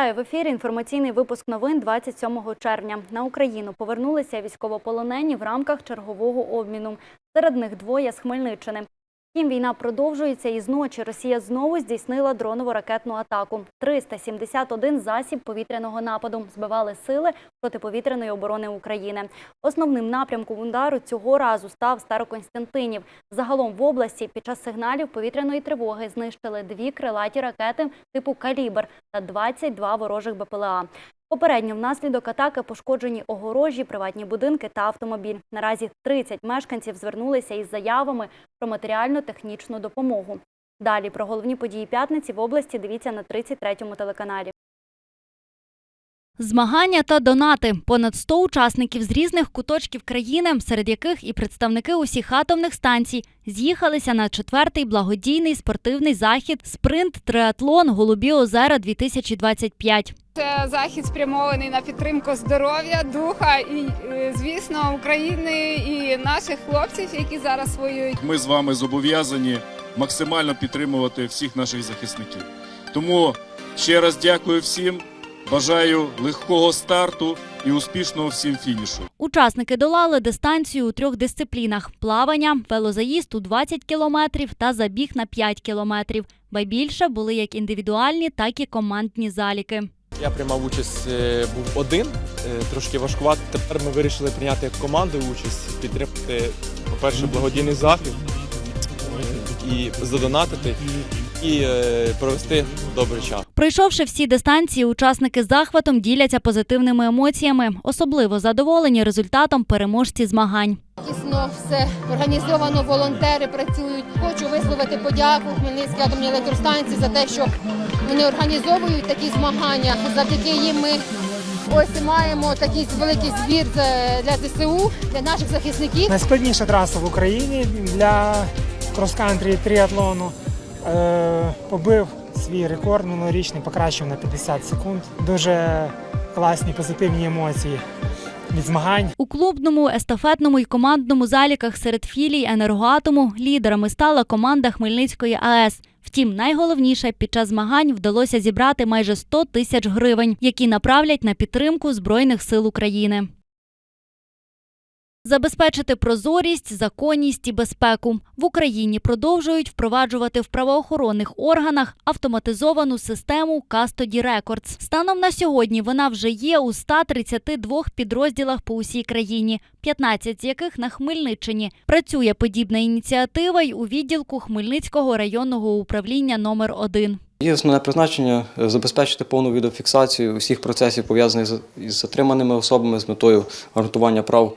Вітаю в ефірі. Інформаційний випуск новин 27 червня. На Україну повернулися військовополонені в рамках чергового обміну. Серед них двоє з Хмельниччини. Втім, війна продовжується і зночі Росія знову здійснила дронову ракетну атаку. 371 засіб повітряного нападу збивали сили протиповітряної оборони України. Основним напрямком удару цього разу став Староконстантинів. Загалом в області під час сигналів повітряної тривоги знищили дві крилаті ракети типу «Калібр» та 22 ворожих БПЛА. Попередньо внаслідок атаки пошкоджені огорожі, приватні будинки та автомобіль. Наразі 30 мешканців звернулися із заявами про матеріально-технічну допомогу. Далі про головні події п'ятниці в області дивіться на 33-му телеканалі. Змагання та донати. Понад 100 учасників з різних куточків країни, серед яких і представники усіх атомних станцій, з'їхалися на четвертий благодійний спортивний захід Спринт Триатлон Голубі озера 2025 Це захід спрямований на підтримку здоров'я, духа і, е, звісно, України і наших хлопців, які зараз воюють. Ми з вами зобов'язані максимально підтримувати всіх наших захисників. Тому ще раз дякую всім. Бажаю легкого старту і успішного всім фінішу. Учасники долали дистанцію у трьох дисциплінах: плавання, велозаїзд у 20 кілометрів та забіг на 5 кілометрів. Байбільше були як індивідуальні, так і командні заліки. Я приймав участь, е, був один, е, трошки важкувато. Тепер ми вирішили прийняти як команду участь, підтримати, по-перше, благодійний захід і задонатити, і е, провести добрий час. Пройшовши всі дистанції, учасники з захватом діляться позитивними емоціями. Особливо задоволені результатом переможці змагань. Якісно все організовано, волонтери працюють. Хочу висловити подяку Хмельницькій атомній електростанції за те, що вони організовують такі змагання. Завдяки їм ми ось маємо такий великий збір для ЗСУ, для наших захисників. Найскладніша траса в Україні для крос-кантрі тріатлону. Е, побив свій рекорд минулорічний, покращив на 50 секунд. Дуже класні позитивні емоції від змагань. У клубному, естафетному і командному заліках серед філій енергоатому лідерами стала команда Хмельницької АЕС. Втім, найголовніше під час змагань вдалося зібрати майже 100 тисяч гривень, які направлять на підтримку Збройних сил України. Забезпечити прозорість, законність і безпеку в Україні продовжують впроваджувати в правоохоронних органах автоматизовану систему Custody Records. Станом на сьогодні вона вже є у 132 підрозділах по усій країні, 15 з яких на Хмельниччині. Працює подібна ініціатива й у відділку Хмельницького районного управління номер 1 Її основне призначення забезпечити повну відеофіксацію усіх процесів, пов'язаних з- затриманими особами з метою гарантування прав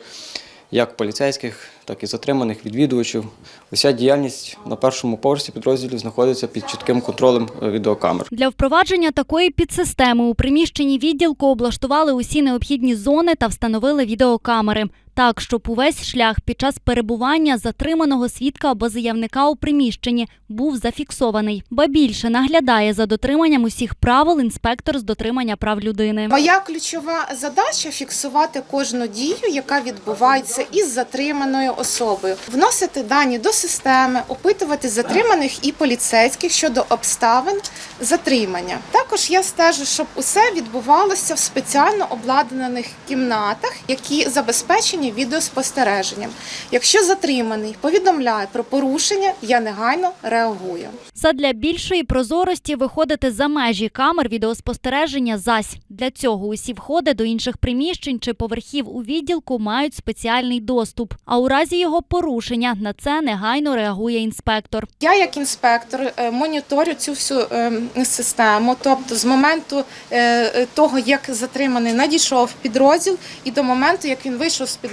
як поліцейських, так і затриманих відвідувачів. Уся діяльність на першому поверсі підрозділів знаходиться під чітким контролем е, відеокамер. Для впровадження такої підсистеми у приміщенні відділку облаштували усі необхідні зони та встановили відеокамери. Так, щоб увесь шлях під час перебування затриманого свідка або заявника у приміщенні був зафіксований. Ба більше наглядає за дотриманням усіх правил інспектор з дотримання прав людини. Моя ключова задача фіксувати кожну дію, яка відбувається із затриманою особою, вносити дані до системи, опитувати затриманих і поліцейських щодо обставин затримання. Також я стежу, щоб усе відбувалося в спеціально обладнаних кімнатах, які забезпечені відеоспостереженням. Якщо затриманий повідомляє про порушення, я негайно реагую. Задля більшої прозорості виходити за межі камер відеоспостереження зась. Для цього усі входи до інших приміщень чи поверхів у відділку мають спеціальний доступ. А у разі його порушення на це негайно реагує інспектор. Я, як інспектор, е, моніторю цю всю е, систему. Тобто, з моменту е, того, як затриманий надійшов в підрозділ, і до моменту, як він вийшов з підрозділу,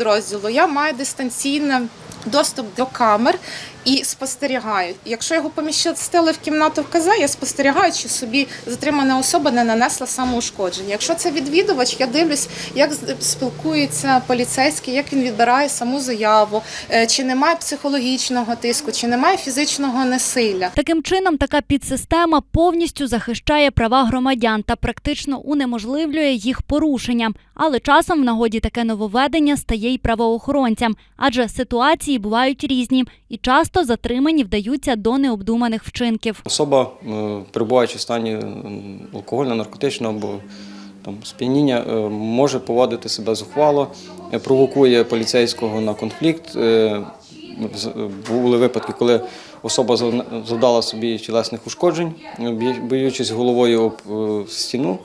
я маю дистанційний доступ до камер і спостерігаю. Якщо його помістили в кімнату ВКЗ, я спостерігаю, чи собі затримана особа не нанесла самоушкодження. Якщо це відвідувач, я дивлюсь, як спілкується поліцейський, як він відбирає саму заяву, е, чи немає психологічного тиску, чи немає фізичного насилля. Таким чином, така підсистема повністю захищає права громадян та практично унеможливлює їх порушення. Але часом в нагоді таке нововведення стає й правоохоронцям, адже ситуації бувають різні і часто часто затримані вдаються до необдуманих вчинків. Особа, е, перебуваючи в стані алкогольно-наркотичного або там, сп'яніння, е, може поводити себе зухвало, е, провокує поліцейського на конфлікт. Були випадки, коли особа завдала собі тілесних ушкоджень, б'ючись головою об стіну.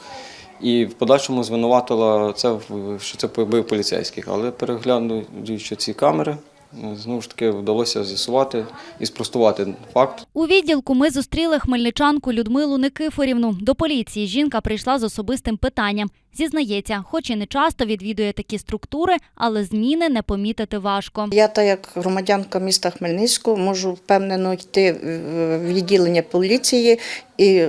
І в подальшому звинуватила це, що це побив поліцейських. Але переглянуючи ці камери, знову ж таки вдалося з'ясувати і спростувати факт У відділку ми зустріли хмельничанку Людмилу Никифорівну. До поліції жінка прийшла з особистим питанням. Зізнається, хоч і не часто відвідує такі структури, але зміни не помітити важко. Я, так як громадянка міста Хмельницького, можу впевнено йти в відділення поліції і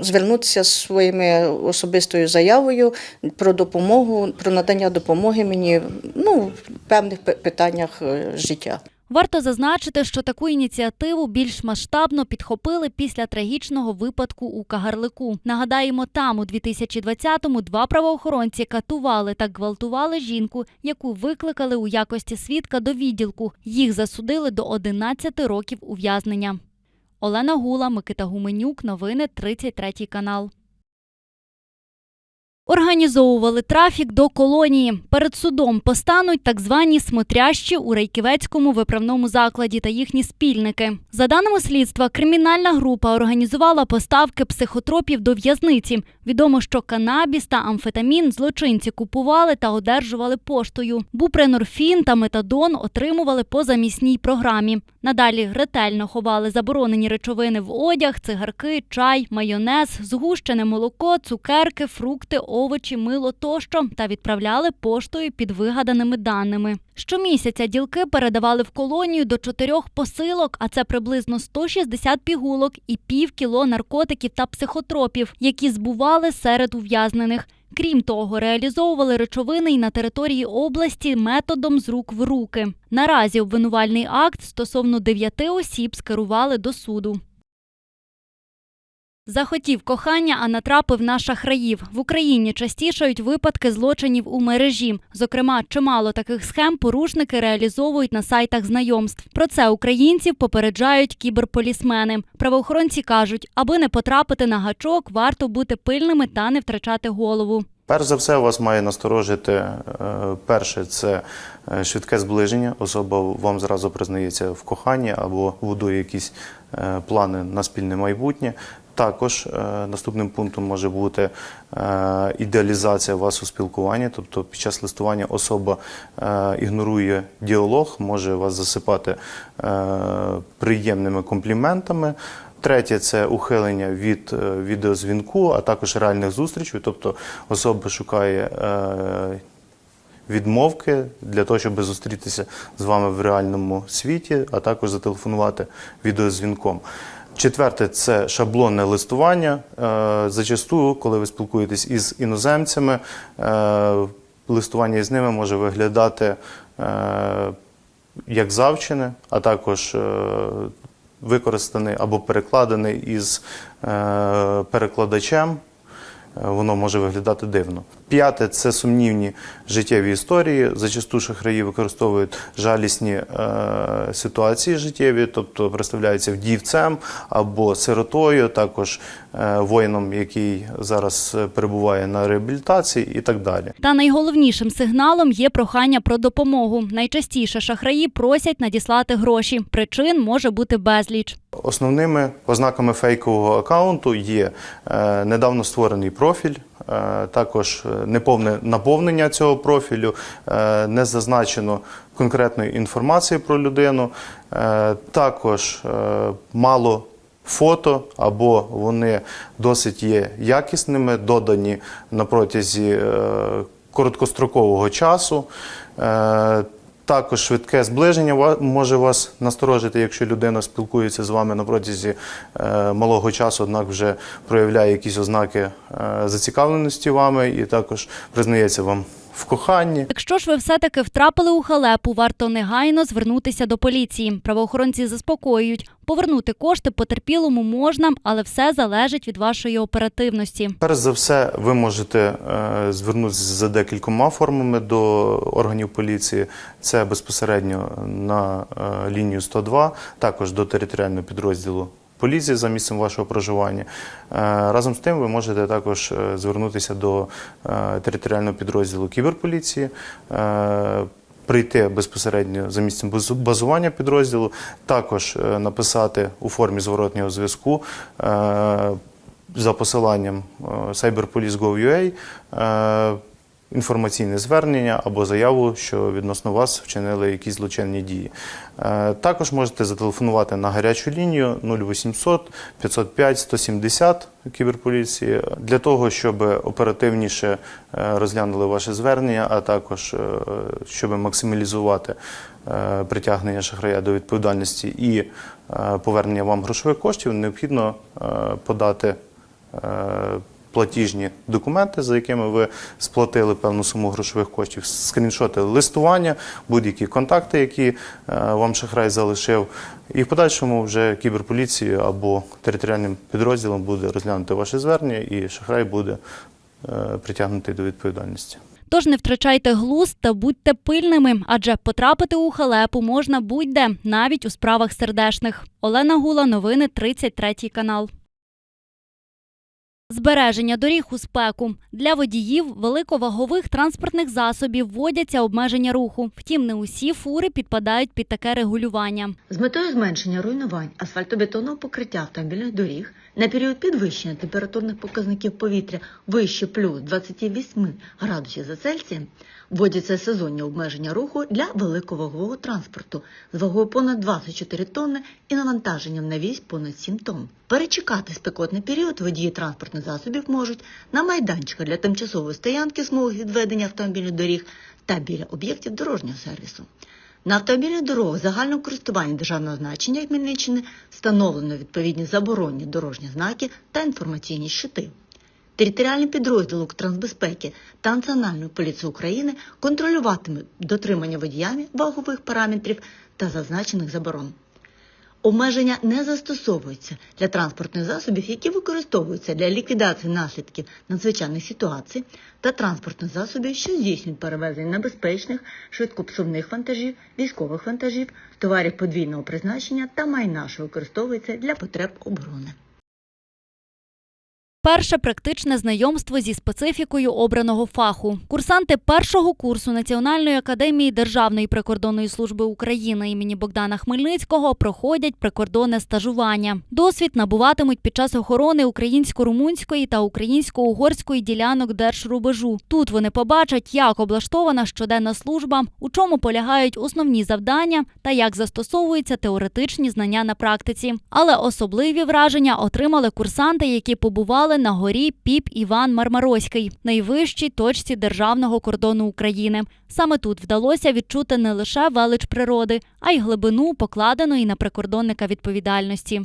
звернутися зі своєю особистою заявою про допомогу, про надання допомоги мені ну, в певних питаннях е, життя. Варто зазначити, що таку ініціативу більш масштабно підхопили після трагічного випадку у Кагарлику. Нагадаємо, там у 2020-му два правоохоронці катували та гвалтували жінку, яку викликали у якості свідка до відділку. Їх засудили до 11 років ув'язнення. Олена Гула, Микита Гуменюк. Новини 33 канал. Організовували трафік до колонії. Перед судом постануть так звані смотрящі у Рейківецькому виправному закладі та їхні спільники. За даними слідства, кримінальна група організувала поставки психотропів до в'язниці. Відомо, що канабіс та амфетамін злочинці купували та одержували поштою. Бупренорфін та метадон отримували по замісній програмі. Надалі ретельно ховали заборонені речовини в одяг, цигарки, чай, майонез, згущене молоко, цукерки, фрукти, овочі, мило тощо та відправляли поштою під вигаданими даними. Щомісяця ділки передавали в колонію до чотирьох посилок, а це приблизно 160 пігулок і пів кіло наркотиків та психотропів, які збували серед ув'язнених. Крім того, реалізовували речовини й на території області методом з рук в руки. Наразі обвинувальний акт стосовно дев'яти осіб скерували до суду. Захотів кохання, а натрапив на шахраїв. В Україні частішають випадки злочинів у мережі. Зокрема, чимало таких схем порушники реалізовують на сайтах знайомств. Про це українців попереджають кіберполісмени. Правоохоронці кажуть, аби не потрапити на гачок, варто бути пильними та не втрачати голову. Перш за все, вас має насторожити е, перше це е, швидке зближення. Особа вам зразу признається в коханні або будує якісь е, плани на спільне майбутнє. Також е, наступним пунктом може бути е, ідеалізація вас у спілкуванні, тобто під час листування особа е, ігнорує діалог, може вас засипати приємними компліментами. Третє це ухилення від відеозвінку, а також реальних зустрічей. Тобто особа шукає відмовки для того, щоб зустрітися з вами в реальному світі, а також зателефонувати відеозвінком. Четверте це шаблонне листування. Е, Зачасту, коли ви спілкуєтесь із іноземцями, е, листування з ними може виглядати е, як завчене, а також використаний або перекладений із перекладачем. Е, Воно може виглядати дивно. П'яте це сумнівні життєві історії. Зачасту шахраї використовують жалісні е, ситуації життєві, тобто представляються вдівцем або сиротою, також е, воїном, який зараз е, перебуває на реабілітації, і так далі. Та найголовнішим сигналом є прохання про допомогу. Найчастіше шахраї просять надіслати гроші. Причин може бути безліч. Основними ознаками фейкового аккаунту є е, недавно створений профіль, е, також е, неповне наповнення цього профілю, е, не зазначено конкретної інформації про людину, також мало фото або вони досить є якісними, додані на протязі короткострокового часу. Також швидке зближення може вас насторожити, якщо людина спілкується з вами на протязі е, малого часу, однак вже проявляє якісь ознаки е, зацікавленості вами і також признається вам в коханні. Якщо ж ви все-таки втрапили у халепу, варто негайно звернутися до поліції. Правоохоронці заспокоюють, повернути кошти потерпілому можна, але все залежить від вашої оперативності. Перш за все, ви можете е, звернутися за декількома формами до органів поліції. Це безпосередньо на е, лінію 102, також до територіального підрозділу поліції за місцем вашого проживання. Е, Разом з тим, ви можете також е, звернутися до е, територіального підрозділу кіберполіції. Прийти безпосередньо за місцем базування підрозділу, також написати у формі зворотнього зв'язку за посиланням cyberpolice.gov.ua інформаційне звернення або заяву, що відносно вас вчинили якісь злочинні дії. Е, Також можете зателефонувати на гарячу лінію 0800 505 170 кіберполіції для того, щоб оперативніше е, розглянули ваше звернення, а також е, щоб максималізувати притягнення шахрая до відповідальності і повернення вам грошових коштів, необхідно подати платіжні документи, за якими ви сплатили певну суму грошових коштів, скріншоти листування, будь-які контакти, які е, вам шахрай залишив. І в подальшому вже кіберполіцією або територіальним підрозділом буде розглянути ваше звернення, і шахрай буде е, притягнутий до відповідальності. Тож не втрачайте глузд та будьте пильними, адже потрапити у халепу можна будь-де, навіть у справах сердешних. Олена Гула, новини 33 канал. Збереження доріг у спеку. Для водіїв великовагових транспортних засобів вводяться обмеження руху. Втім, не усі фури підпадають під таке регулювання. З метою зменшення руйнувань асфальтобетонного покриття автомобільних доріг на період підвищення температурних показників повітря вище плюс 28 градусів за Цельсієм вводяться сезонні обмеження руху для великовагового транспорту з вагою понад 24 тонни і навантаженням на вісь понад 7 тонн. Перечекати спекотний період водії транспортних засобів можуть на майданчиках для тимчасової стоянки смуг відведення автомобільних доріг та біля об'єктів дорожнього сервісу. На автомобільних дорогах загального користування державного значення Хмельниччини встановлено відповідні заборонні дорожні знаки та інформаційні щити. Територіальний підрозділ Укртрансбезпеки та Національної поліції України контролюватиме дотримання водіями вагових параметрів та зазначених заборон. Обмеження не застосовуються для транспортних засобів, які використовуються для ліквідації наслідків надзвичайних ситуацій та транспортних засобів, що здійснюють перевезення небезпечних, швидкопсувних вантажів, військових вантажів, товарів подвійного призначення та майна, що використовується для потреб оборони. Перше практичне знайомство зі специфікою обраного фаху. Курсанти першого курсу Національної академії Державної прикордонної служби України імені Богдана Хмельницького проходять прикордонне стажування. Досвід набуватимуть під час охорони українсько-румунської та українсько-угорської ділянок держрубежу. Тут вони побачать, як облаштована щоденна служба, у чому полягають основні завдання та як застосовуються теоретичні знання на практиці. Але особливі враження отримали курсанти, які побували на горі Піп Іван Мармароський, найвищій точці державного кордону України. Саме тут вдалося відчути не лише велич природи, а й глибину покладеної на прикордонника відповідальності.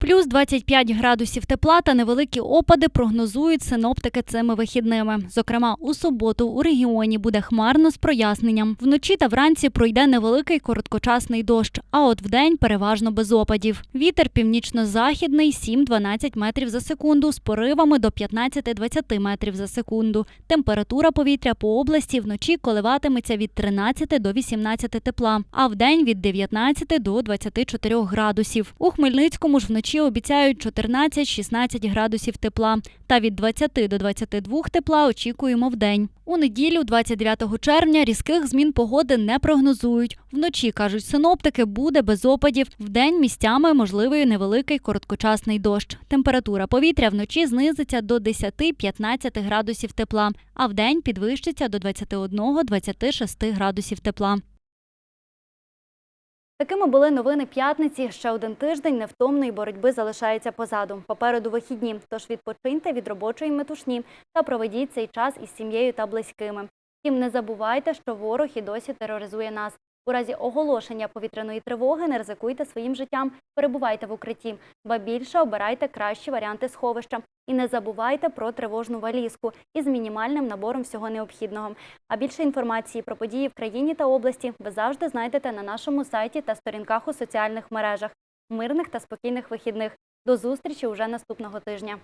Плюс 25 градусів тепла та невеликі опади прогнозують синоптики цими вихідними. Зокрема, у суботу у регіоні буде хмарно з проясненням. Вночі та вранці пройде невеликий короткочасний дощ, а от вдень переважно без опадів. Вітер північно-західний 7-12 метрів за секунду з поривами до 15-20 метрів за секунду. Температура повітря по області вночі коливатиметься від 13 до 18 тепла, а вдень від 19 до 24 градусів. У Хмельницькому ж вночі обіцяють 14-16 градусів тепла, та від 20 до 22 тепла очікуємо вдень. У неділю, 29 червня, різких змін погоди не прогнозують. Вночі, кажуть синоптики, буде без опадів. Вдень місцями можливий невеликий короткочасний дощ. Температура повітря вночі знизиться до 10-15 градусів тепла, а вдень підвищиться до 21-26 градусів тепла. Такими були новини п'ятниці. Ще один тиждень невтомної боротьби залишається позаду. Попереду вихідні. Тож відпочиньте від робочої метушні та проведіть цей час із сім'єю та близькими. Втім, не забувайте, що ворог і досі тероризує нас. У разі оголошення повітряної тривоги не ризикуйте своїм життям, перебувайте в укритті. Ба більше обирайте кращі варіанти сховища. І не забувайте про тривожну валізку із мінімальним набором всього необхідного. А більше інформації про події в країні та області ви завжди знайдете на нашому сайті та сторінках у соціальних мережах. Мирних та спокійних вихідних. До зустрічі уже наступного тижня.